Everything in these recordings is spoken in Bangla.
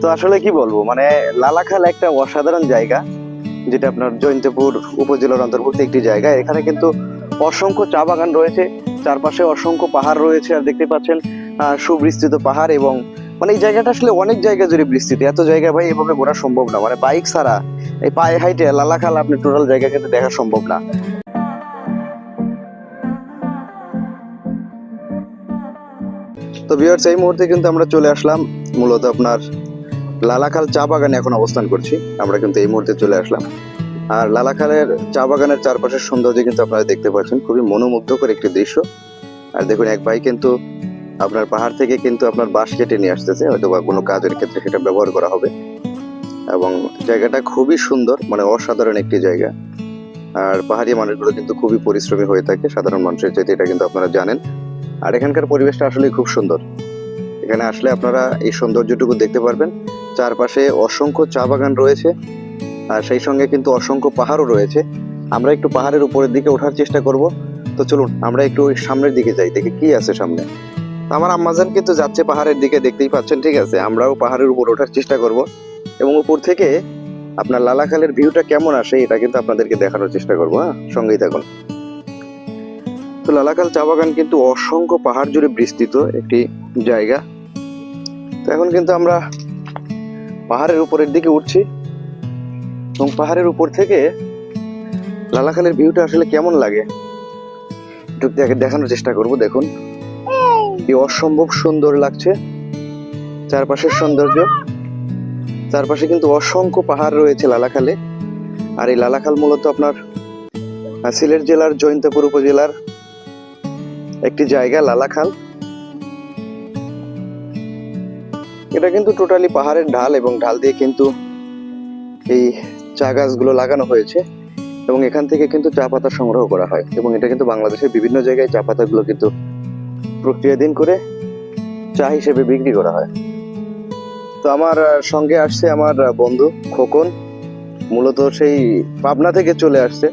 তো আসলে কি বলব মানে লালাখাল একটা অসাধারণ জায়গা, যেটা আপনার জয়ন্তপুর উপজেলার অন্তর্ভুক্ত একটি জায়গা। এখানে কিন্তু অসংখ্য চা বাগান রয়েছে, চারপাশে অসংখ্য পাহাড় রয়েছে, আর দেখতে পাচ্ছেন সুবিস্তৃত পাহাড় এবং মানে এই জায়গাটা আসলে অনেক জায়গা জুড়ে বিস্তৃত। এত জায়গা ভাই এভাবে ঘোরা সম্ভব না মানে বাইক ছাড়া এই পায়ে হাইটে লালাখাল আপনি টোটাল জায়গা কিন্তু দেখা সম্ভব না। তো বিয়ার্স এই মুহূর্তে কিন্তু আমরা চলে আসলাম, মূলত আপনার লালাখাল চা বাগানে এখন অবস্থান করছি। আমরা কিন্তু এই মুহূর্তে চলে আসলাম। আর লালাখালের চা বাগানের চারপাশের সৌন্দর্য কিন্তু আপনারা দেখতে পাচ্ছেন। খুবই মনোমুগ্ধকর একটি দৃশ্য। আর দেখুন, এক ভাই কিন্তু আপনার পাহাড় থেকে কিন্তু আপনার বাঁশ কেটে নিয়ে আসতেছে। হয়তো বা কোনো কাজের ক্ষেত্রে সেটা ব্যবহার করা হবে। এবং জায়গাটা খুবই সুন্দর মানে অসাধারণ একটি জায়গা। আর পাহাড়ি মানুষগুলো কিন্তু খুবই পরিশ্রমী হয়ে থাকে। সাধারণ মানুষের চাইতে এটা কিন্তু আপনারা জানেন। আর এখানকার পরিবেশটা আসলে খুব সুন্দর। এখানে আসলে আপনারা এই সৌন্দর্যটুকু দেখতে পারবেন। চারপাশে অসংখ্য চা বাগান রয়েছে, আর সেই সঙ্গে কিন্তু অসংখ্য পাহাড়ও রয়েছে। আমরা একটু পাহাড়ের উপরের দিকে ওঠার চেষ্টা করব। তো চলুন, আমরা একটু সামনের দিকে যাই, দেখি কি আছে সামনে। আমার আম্মাজান কিন্তু যাচ্ছে পাহাড়ের দিকে, দেখতেই পাচ্ছেন, ঠিক আছে? আমরাও পাহাড়ের উপর ওঠার চেষ্টা করব। এবং উপর থেকে আপনার লালাখালের ভিউটা কেমন আসে, এটা কিন্তু আপনাদেরকে দেখানোর চেষ্টা করব হ্যাঁ? সঙ্গেই থাকুন। তো লালাকাল চা বাগান কিন্তু অসংখ্য পাহাড় জুড়ে বিস্তৃত একটি জায়গা। তো এখন কিন্তু আমরা পাহাড়ের উপরের দিকে উঠছি। এবং পাহাড়ের উপর থেকে লালাখালের ভিউটা আসলে কেমন লাগে, একটু দেখে- দেখানোর চেষ্টা করব, দেখুন। কি অসম্ভব সুন্দর লাগছে, চারপাশের সৌন্দর্য। চারপাশে কিন্তু অসংখ্য পাহাড় রয়েছে লালাখালে। আর এই লালাখাল মূলত আপনার, সিলেট জেলার, জৈন্তপুর উপজেলার একটি জায়গা, লালাখাল। এটা কিন্তু টোটালি পাহাড়ের ঢাল এবং ঢাল দিয়ে কিন্তু এই চা গাছগুলো লাগানো হয়েছে এবং এখান থেকে কিন্তু চা পাতা সংগ্রহ করা হয় এবং এটা কিন্তু বাংলাদেশের বিভিন্ন জায়গায় চা পাতাগুলো কিন্তু প্রক্রিয়াধীন করে চা হিসেবে বিক্রি করা হয়। তো আমার সঙ্গে আসছে আমার বন্ধু খোকন, মূলত সেই পাবনা থেকে চলে আসছে।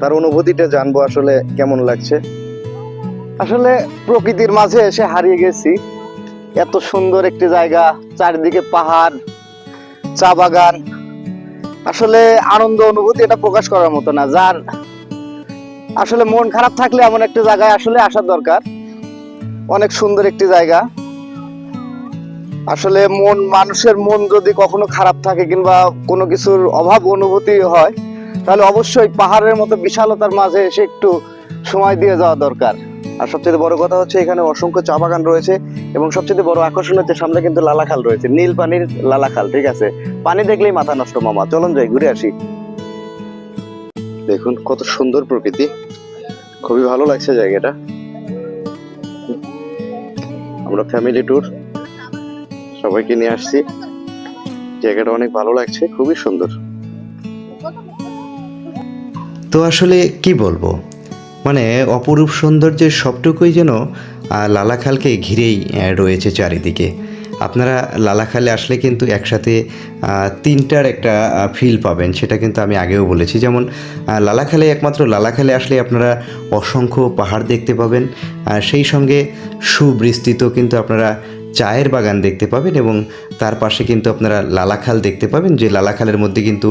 তার অনুভূতিটা জানব আসলে কেমন লাগছে। আসলে প্রকৃতির মাঝে এসে হারিয়ে গেছি। এত সুন্দর একটি জায়গা, চারিদিকে পাহাড়, চা বাগান। আসলে আনন্দ, অনুভূতি এটা প্রকাশ করার মতো না। যার আসলে মন খারাপ থাকলে এমন একটা জায়গায় আসলে আসার দরকার। অনেক সুন্দর একটি জায়গা। আসলে মন, মানুষের মন যদি কখনো খারাপ থাকে কিংবা কোনো কিছুর অভাব, অনুভূতি হয়, তাহলে অবশ্যই পাহাড়ের মতো বিশালতার মাঝে এসে একটু সময় দিয়ে যাওয়া দরকার। আর সবচেয়ে বড় কথা হচ্ছে এখানে অসংখ্য চা বাগান রয়েছে এবং সবচেয়ে বড় আকর্ষণ হচ্ছে সামনে কিন্তু লালাখাল রয়েছে, নীল পানির লালাখাল ঠিক আছে? পানি দেখলেই মাথা নষ্ট, মামা। চলুন যাই, ঘুরে আসি। দেখুন কত সুন্দর প্রকৃতি। খুবই ভালো লাগছে জায়গাটা। আমরা ফ্যামিলি ট্যুর সবাইকে নিয়ে আসছি। জায়গাটা অনেক ভালো লাগছে, খুবই সুন্দর। তো আসলে কি বলব? মানে অপরূপ সৌন্দর্যের সবটুকুই যেন লালাখালকে ঘিরেই রয়েছে চারিদিকে। আপনারা লালাখালে আসলে কিন্তু একসাথে তিনটার একটা ফিল পাবেন, সেটা কিন্তু আমি আগেও বলেছি। যেমন লালাখালে একমাত্র লালাখালে আসলে আপনারা অসংখ্য পাহাড় দেখতে পাবেন সেই সঙ্গে সুবিস্তৃত কিন্তু আপনারা চায়ের বাগান দেখতে পাবেন এবং তার পাশে কিন্তু আপনারা লালাখাল দেখতে পাবেন, যে লালাখালের মধ্যে কিন্তু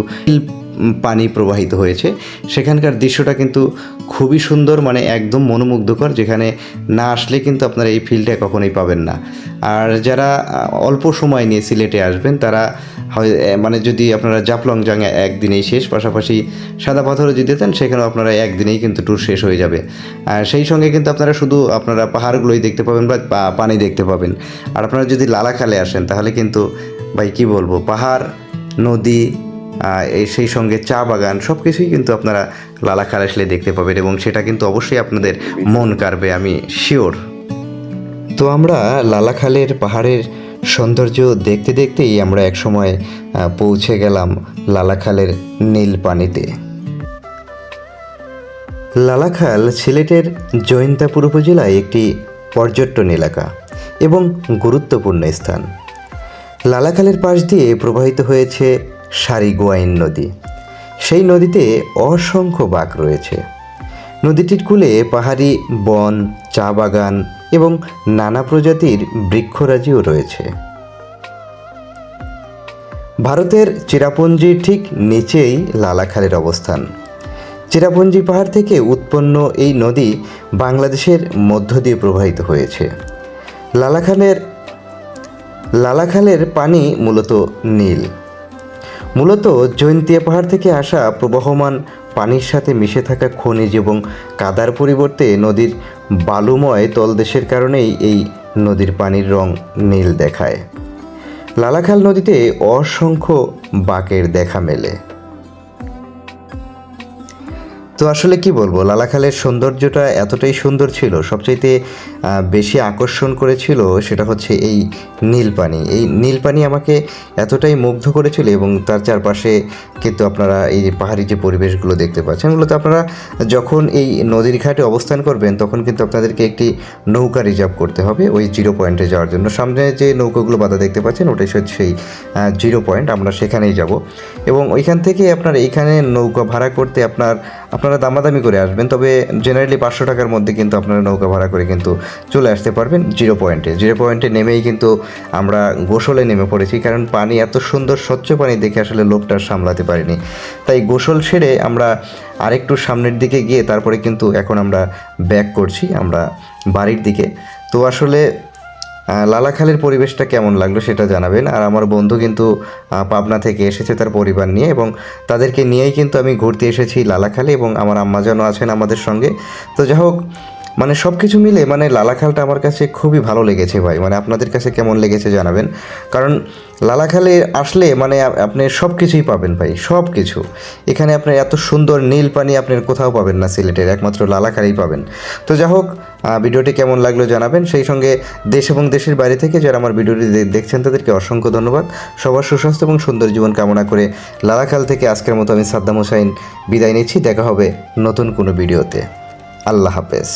পানি প্রবাহিত হয়েছে। সেখানকার দৃশ্যটা কিন্তু খুবই সুন্দর মানে একদম মনোমুগ্ধকর, যেখানে না আসলে কিন্তু আপনারা এই ফিলটা কখনোই পাবেন না। আর যারা অল্প সময় নিয়ে সিলেটে আসবেন, তারা মানে যদি আপনারা জাফলং জাঙ্গা একদিনেই শেষ, পাশাপাশি সাদা পাথরে যদি দেন, সেখানেও আপনারা একদিনেই কিন্তু ট্যুর শেষ হয়ে যাবে। আর সেই সঙ্গে কিন্তু আপনারা শুধু আপনারা পাহাড়গুলোই দেখতে পাবেন বা পানি দেখতে পাবেন। আর আপনারা যদি লালাখালে আসেন, তাহলে কিন্তু, ভাই কি বলব, পাহাড়, নদী সেই সঙ্গে চা বাগান সব কিছুই কিন্তু আপনারা লালাখাল আসলে দেখতে পাবেন এবং সেটা কিন্তু অবশ্যই আপনাদের মন কাড়বে, আমি শিওর তো আমরা লালাখালের পাহাড়ের সৌন্দর্য দেখতে দেখতেই আমরা একসময় পৌঁছে গেলাম লালাখালের নীল পানিতে। লালাখাল সিলেটের জৈন্তাপুর উপজেলায় একটি পর্যটন এলাকা এবং গুরুত্বপূর্ণ স্থান। লালাখালের পাশ দিয়ে প্রবাহিত হয়েছে সারিগোয়াইন নদী। সেই নদীতে অসংখ্য বাঘ রয়েছে। নদীটির কূলে পাহাড়ি বন, চা বাগান এবং নানা প্রজাতির বৃক্ষরাজিও রয়েছে। ভারতের চিরাপুঞ্জির ঠিক নিচেই লালাখালের অবস্থান। চিরাপুঞ্জি পাহাড় থেকে উৎপন্ন এই নদী বাংলাদেশের মধ্য দিয়ে প্রবাহিত হয়েছে। লালাখালের লালাখালের পানি মূলত নীল। মূলত জৈন্তিয়া পাহাড় থেকে আসা প্রবাহমান পানির সাথে মিশে থাকা খনিজ এবং কাদার পরিবর্তে নদীর বালুময় তলদেশের কারণেই এই নদীর পানির রং নীল দেখায়। লালাখাল নদীতে অসংখ্য বাকের দেখা মেলে। তো আসলে কি বলব? লালাখালের সৌন্দর্যটা এতটাই সুন্দর ছিল, সবচাইতে বেশি আকর্ষণ করেছিল সেটা হচ্ছে এই নীল পানি এই নীল পানি আমাকে এতটাই মুগ্ধ করেছিল এবং তার চারপাশে কিন্তু আপনারা এই পাহাড়ি যে পরিবেশগুলো দেখতে পাচ্ছেন মূলত আপনারা যখন এই নদীর ঘাটে অবস্থান করবেন, তখন কিন্তু আপনাদেরকে একটি নৌকা রিজার্ভ করতে হবে, ওই জিরো পয়েন্টে যাওয়ার জন্য। সামনে যে নৌকাগুলো বাধা দেখতে পাচ্ছেন, ওটাই হচ্ছে সেই জিরো পয়েন্ট, আমরা সেখানেই যাব। এবং ওইখান থেকে আপনার এইখানে নৌকা ভাড়া করতে আপনার আপনারা দামাদামি করে আসবেন, তবে জেনারেলি পাঁচশো টাকার মধ্যে কিন্তু আপনারা নৌকা ভাড়া করে কিন্তু চলে আসতে পারবেন জিরো পয়েন্টে জিরো পয়েন্টে নেমেই কিন্তু আমরা গোসলে নেমে পড়েছি, কারণ পানি এত সুন্দর স্বচ্ছ পানি দেখে আসলে লোকটা আর সামলাতে পারিনি। তাই গোসল সেরে আমরা আরেকটু সামনের দিকে গিয়ে তারপরে কিন্তু এখন আমরা ব্যাক করছি, আমরা বাড়ির দিকে। তো আসলে লালাখালের পরিবেশটা কেমন লাগল সেটা জানাবেন। আর আমার বন্ধু কিন্তু পাবনা থেকে এসেছে তার পরিবার নিয়ে এবং তাদেরকে নিয়েই কিন্তু আমি ঘুরতে এসেছি লালাখালে এবং আমার আম্মাজানও আছেন আমাদের সঙ্গে। তো যাই হোক মানে সব কিছু মিলে মানে লালাখালটা আমার কাছে খুবই ভালো লেগেছে ভাই। মানে আপনাদের কাছে কেমন লেগেছে জানাবেন। কারণ লালাখালে আসলে মানে আপনি সব কিছুই পাবেন ভাই সব কিছু এখানে আপনার এত সুন্দর নীল পানি আপনার কোথাও পাবেন না সিলেটের, একমাত্র লালাখালেই পাবেন। তো যাই হোক ভিডিওটি কেমন লাগল জানাবেন। সেই সঙ্গে দেশ এবং দেশের বাইরে থেকে যারা আমার ভিডিওটি দেখছেন, তাদেরকে অসংখ্য ধন্যবাদ। সবার সুস্বাস্থ্য এবং সুন্দর জীবন কামনা করে লালাখাল থেকে আজকের মতো আমি সাদ্দাম হোসাইন বিদায় নিচ্ছি। দেখা হবে নতুন কোনো ভিডিওতে। আল্লাহ হাফেজ।